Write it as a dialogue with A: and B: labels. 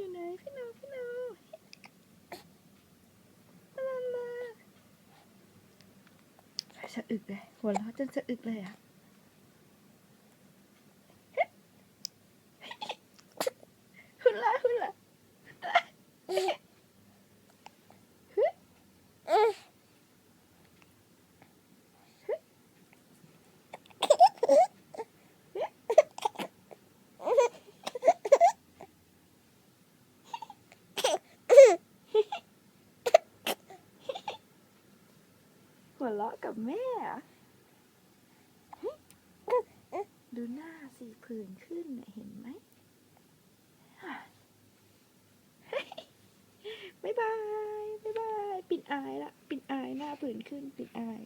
A: อยู่ไหนพี่น้องพี่น้องมามาจะอึกเลยหัวเราะจนสะอึกเลยอะ หัวเราะกับแม่ดูหน้าสีผื่นขึ้นเห็นไหมบ๊ายบายบ๊ายบายปิดอายละ ปิดอายหน้าผื่นขึ้น ปิดอาย